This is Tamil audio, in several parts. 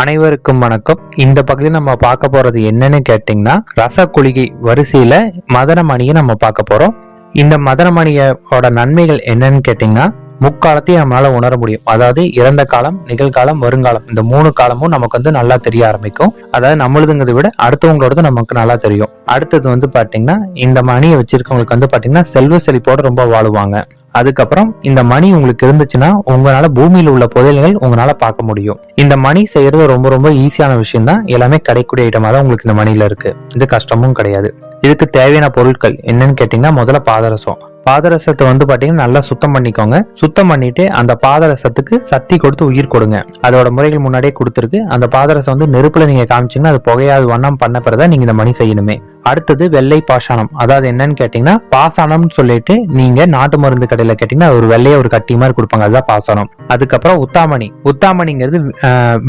அனைவருக்கும் வணக்கம். இந்த பகுதியில் நம்ம பார்க்க போறது என்னன்னு கேட்டிங்கன்னா ரசகுளிகை வரிசையில மதனமணியை நம்ம பார்க்க போறோம். இந்த மதனமணியோட நன்மைகள் என்னன்னு கேட்டிங்கன்னா முக்காலத்தையும் நம்மளால உணர முடியும். அதாவது இறந்த காலம் நிகழ்காலம் வருங்காலம் இந்த மூணு காலமும் நமக்கு வந்து நல்லா தெரிய ஆரம்பிக்கும். அதாவது நம்மளுதுங்கிறத விட அடுத்தவங்களோடது நமக்கு நல்லா தெரியும். அடுத்தது வந்து பாத்தீங்கன்னா இந்த மணியை வச்சிருக்கவங்களுக்கு வந்து பாத்தீங்கன்னா செல்வ செழிப்போட ரொம்ப வாழுவாங்க. அதுக்கப்புறம் இந்த மணி உங்களுக்கு இருந்துச்சுன்னா உங்களால பூமியில உள்ள புதையல்கள் உங்களால பார்க்க முடியும். இந்த மணி செய்யறது ரொம்ப ரொம்ப ஈஸியான விஷயம் தான் எல்லாமே கிடைக்கூடிய ஐட்டமா தான் உங்களுக்கு இந்த மணியில இருக்கு. இது கஷ்டமும் கிடையாது. இதுக்கு தேவையான பொருட்கள் என்னன்னு கேட்டீங்கன்னா முதல்ல பாதரசம். பாதரசத்தை வந்து பாத்தீங்கன்னா நல்லா சுத்தம் பண்ணிக்கோங்க. சுத்தம் பண்ணிட்டு அந்த பாதரசத்துக்கு சக்தி கொடுத்து உயிர் கொடுங்க. அதோட முறைகள் முன்னாடியே கொடுத்துருக்கு. அந்த பாதரசம் வந்து நெருப்புல நீங்க காமிச்சீங்கன்னா அது புகையாது வண்ணம் பண்ண பிறகுதான் நீங்க இந்த மணி செய்யணுமே. அடுத்தது வெள்ளை பாஷாணம். அதாவது என்னன்னு கேட்டீங்கன்னா பாசானம்னு சொல்லிட்டு நீங்க நாட்டு மருந்து கடையில கேட்டீங்கன்னா ஒரு வெள்ளையை ஒரு கட்டி மாதிரி கொடுப்பாங்க. அதுதான் பாசனம் அதுக்கப்புறம் உத்தாமணி. உத்தாமணிங்கிறது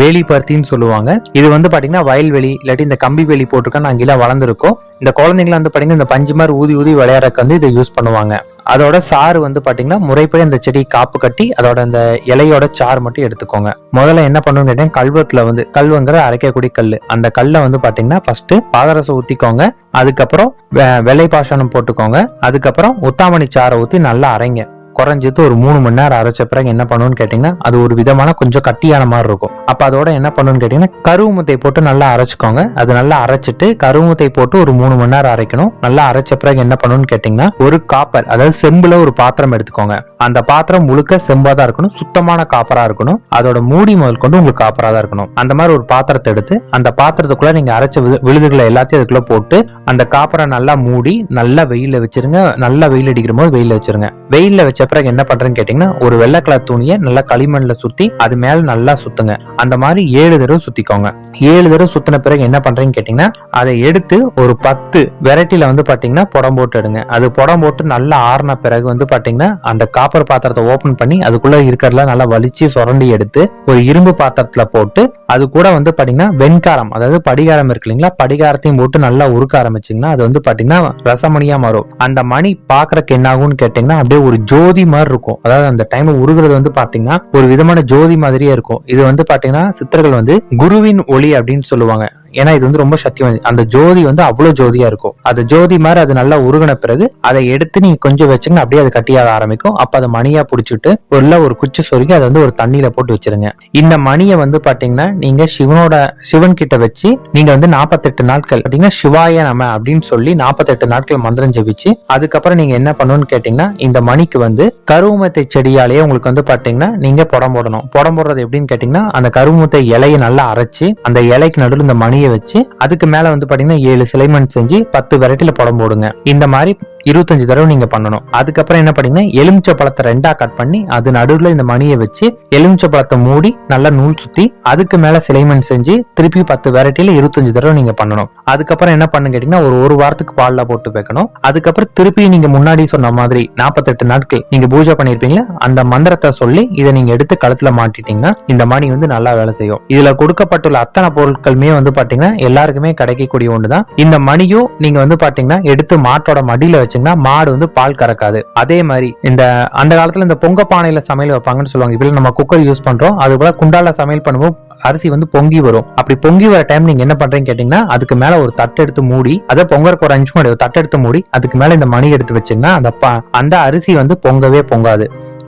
வேலி பருத்தின்னு சொல்லுவாங்க. இது வந்து பாத்தீங்கன்னா வயல்வெளி இல்லாட்டி இந்த கம்பி வேலி போட்டிருக்கா அங்கெல்லாம் வளர்ந்துருக்கோம். இந்த குழந்தைங்களை வந்து பாத்தீங்கன்னா இந்த பஞ்சு மாதிரி ஊதி ஊதி விளையாடுறதுக்கு வந்து இதை யூஸ் பண்ணுவாங்க. அதோட சாறு வந்து பாத்தீங்கன்னா முறைப்படி அந்த செடி காப்பு கட்டி அதோட அந்த இலையோட சாறு மட்டும் எடுத்துக்கோங்க. முதல்ல என்ன பண்ணணும்னு கேட்டீங்கன்னா கல்வத்துல வந்து கல்வங்கிற அரைக்கக்கூடிய கல் அந்த கல்லை வந்து பாத்தீங்கன்னா ஃபர்ஸ்ட் பாதரசம் ஊத்திக்கோங்க. அதுக்கப்புறம் வெ- வெள்ளை பாஷானம் போட்டுக்கோங்க. அதுக்கப்புறம் உத்தாமணி சாறை ஊத்தி நல்லா அரைங்க. குறைஞ்சது ஒரு மூணு மணி நேரம் அரைச்ச பிறகு என்ன பண்ணுவோம்னு கேட்டீங்கன்னா அது ஒரு விதமான கொஞ்சம் கட்டியான மாதிரி இருக்கும். அப்ப அதோட என்ன பண்ணணும்னு கேட்டீங்கன்னா கருவுமுத்தை போட்டு நல்லா அரைச்சுக்கோங்க. அது நல்லா அரைச்சிட்டு கருவுமுத்தை போட்டு ஒரு மூணு மணி நேரம் அரைக்கணும். நல்லா அரைச்ச பிறகு என்ன பண்ணணும்னு கேட்டீங்கன்னா ஒரு காப்பர் அதாவது செம்புல ஒரு பாத்திரம் எடுத்துக்கோங்க. அந்த பாத்திரம் முழுக்க செம்பா தான் இருக்கணும். சுத்தமான காப்பரா இருக்கணும். அதோட மூடி முதல் கொண்டு உங்களுக்கு காப்பரா தான் இருக்கணும். அந்த மாதிரி ஒரு பாத்திரத்தை எடுத்து அந்த பாத்திரத்துக்குள்ள நீங்க அரைச்ச விழு- விழுதுகளை எல்லாத்தையும் அதுக்குள்ள போட்டு அந்த காப்பரை நல்லா மூடி நல்லா வெயிலில் வச்சிருங்க. நல்லா வெயில் அடிக்கிற போது வெயில்ல வச்சிருங்க. வெயில்ல வச்ச பிறகு என்ன பண்றேன்னு கேட்டீங்கன்னா ஒரு வெள்ளை கலர் துணியை நல்லா களிமண்ல சுத்தி அது மேல நல்லா சுத்துங்க. அந்த மாதிரி ஏழு தடவை சுத்திக்கோங்க. ஏழு தடவை சுத்தின பிறகு என்ன பண்றேன்னு கேட்டீங்கன்னா அதை எடுத்து ஒரு பத்து வெரைட்டில வந்து பாத்தீங்கன்னா புடம் போட்டு எடுங்க. அது புடம் போட்டு நல்லா ஆறின பிறகு வந்து பாத்தீங்கன்னா அந்த காப்பர் பாத்திரத்தை ஓபன் பண்ணி அதுக்குள்ள இருக்கிறதுல நல்லா வலிச்சு சுரண்டி எடுத்து ஒரு இரும்பு பாத்திரத்துல போட்டு அது கூட வந்து பாத்தீங்கன்னா வெண்காரம் அதாவது படிகாரம் இருக்கு இல்லைங்களா படிகாரத்தையும் போட்டு நல்லா உருக்க ஆரம்பிச்சீங்கன்னா அது வந்து பாத்தீங்கன்னா ரசமணியா மாறும். அந்த மணி பாக்குறக்கு என்ன ஆகும்னு கேட்டீங்கன்னா அப்படியே ஒரு ஜோதி மாதிரி இருக்கும். அதாவது அந்த டைம் உருகுறது வந்து பாத்தீங்கன்னா ஒரு விதமான ஜோதி மாதிரியே இருக்கும். இது வந்து பாத்தீங்கன்னா சித்தர்கள் வந்து குருவின் ஒளி அப்படின்னு சொல்லுவாங்க. ஏன்னா இது வந்து ரொம்ப சக்தி வாய்ந்தது அந்த ஜோதி வந்து அவ்வளவு ஜோதியா இருக்கும். அந்த ஜோதி மாதிரி அது நல்லா உருகின பிறகு அதை எடுத்து நீங்க கொஞ்சம் வச்சுங்க அப்படியே அது கட்டியாக ஆரம்பிக்கும். அப்ப அதை மணியா புடிச்சிட்டு உள்ள ஒரு குச்சி சொருகி அதை வந்து ஒரு தண்ணியில போட்டு வச்சிருங்க. இந்த மணியை வந்து பாத்தீங்கன்னா நீங்க சிவனோட சிவன் கிட்ட வச்சு நீங்க வந்து நாற்பத்தெட்டு நாட்கள் பாத்தீங்கன்னா சிவாய நம அப்படின்னு சொல்லி நாற்பத்தெட்டு நாட்கள் மந்திரம் ஜெபிச்சு அதுக்கப்புறம் நீங்க என்ன பண்ணணும்னு கேட்டீங்கன்னா இந்த மணிக்கு வந்து கருவமத்தை செடியாலேயே உங்களுக்கு வந்து பாத்தீங்கன்னா நீங்க புடம் போடணும். புடம் போடுறது எப்படின்னு கேட்டீங்கன்னா அந்த கருவமத்தை இலையை நல்லா அரைச்சு அந்த இலைக்கு நடுவில் இந்த மணியை வச்சு அதுக்கு மேல வந்து பாத்தீங்கன்னா ஏழு சிலைமன் செஞ்சு பத்து வெரைட்டில படம் போடுங்க. இந்த மாதிரி இருபத்தஞ்சு தடவை நீங்க பண்ணணும். அதுக்கப்புறம் என்ன பண்ணீங்கன்னா எலுமிச்சை பழத்தை ரெண்டா கட் பண்ணி அது நடுவில் இந்த மணியை வச்சு எலுமிச்சை பழத்தை மூடி நல்லா நூல் சுத்தி அதுக்கு மேல சிலைமன் செஞ்சு திருப்பி பத்து வெரைட்டியில இருபத்தஞ்சு தடவை நீங்க பண்ணணும். அதுக்கப்புறம் என்ன பண்ணு கேட்டீங்கன்னா ஒரு ஒரு வாரத்துக்கு பால்ல போட்டு வைக்கணும். அதுக்கப்புறம் திருப்பி நீங்க முன்னாடி சொன்ன மாதிரி நாற்பத்தெட்டு நாட்கள் நீங்க பூஜை பண்ணிருப்பீங்களா அந்த மந்திரத்தை சொல்லி இதை நீங்க எடுத்து கழுத்துல மாட்டிட்டீங்கன்னா இந்த மணி வந்து நல்லா வேலை செய்யும். இதுல கொடுக்கப்பட்டுள்ள அத்தனை பொருட்களுமே வந்து பாத்தீங்கன்னா எல்லாருக்குமே கிடைக்கக்கூடிய ஒண்ணுதான். இந்த மணியும் நீங்க வந்து பாத்தீங்கன்னா எடுத்து மாட்டோட மடியில வச்சீங்கன்னா மாடு வந்து பால் கறக்காது. அதே மாதிரி இந்த அந்த காலத்துல இந்த பொங்க பானையில சமையல் வைப்பாங்கன்னு சொல்லுவாங்க. இப்ப நம்ம குக்கர் யூஸ் பண்றோம். அது போல குண்டால சமையல் பண்ணும்போது அரிசி வந்து பொங்கி வரும். அப்படி பொங்கி வர டைம் நீங்க என்ன பண்றீங்கன்னு கேட்டீங்கன்னா அதுக்கு மேல ஒரு தட்டு எடுத்து மூடி அதை பொங்கறக்கு ஒரு அஞ்சு மணி தட்டு எடுத்து மூடி அதுக்கு மேல இந்த மணி எடுத்து வச்சீங்கன்னா அந்த அந்த அரிசி வந்து பொங்கவே பொங்காது.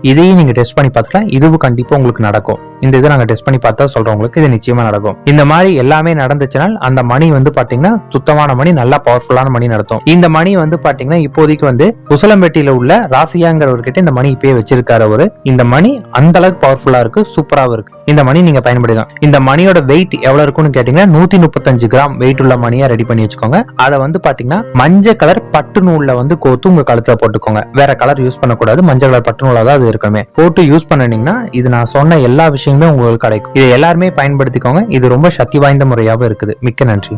இதையும் நீங்க டெஸ்ட் பண்ணி பார்த்துக்கலாம். இதுவும் கண்டிப்பா உங்களுக்கு நடக்கும். இந்த இதை நாங்க டெஸ்ட் பண்ணி பார்த்தா சொல்றவங்களுக்கு இது நிச்சயமா நடக்கும். இந்த மாதிரி எல்லாமே நடந்துச்சுனால் அந்த மணி வந்து பாத்தீங்கன்னா சுத்தமான மணி நல்லா பவர்ஃபுல்லான மணி நடத்தும். இந்த மணி வந்து பாத்தீங்கன்னா இப்போதைக்கு வந்து உசலம்பேட்டியில உள்ள ராசியாங்கிறவர்கிட்ட இந்த மணி இப்பயே வச்சிருக்காரு அவரு. இந்த மணி அந்த அளவுக்கு பவர்ஃபுல்லா இருக்கு சூப்பராவும் இருக்கு. இந்த மணி நீங்க பயன்படுத்தலாம். இந்த மணியோட வெயிட் எவ்வளவு இருக்கும்னு கேட்டீங்கன்னா நூத்தி முப்பத்தஞ்சு கிராம் வெயிட் உள்ள மணியா ரெடி பண்ணி வச்சுக்கோங்க. அதை வந்து பாத்தீங்கன்னா மஞ்சள் கலர் பட்டு நூல்ல வந்து கோத்து உங்க கழுத்துல போட்டுக்கோங்க. வேற கலர் யூஸ் பண்ணக்கூடாது. மஞ்சள் கலர் பட்டு நூலா தான் அது இருக்கணுமே. போட்டு யூஸ் பண்ணினீங்கன்னா இது நான் சொன்ன எல்லா விஷயங்களும் உங்களுக்கு கிடைக்கும். இதை எல்லாருமே பயன்படுத்திக்கோங்க. இது ரொம்ப சக்தி வாய்ந்த முறையாகவும் இருக்குது. மிக்க நன்றி.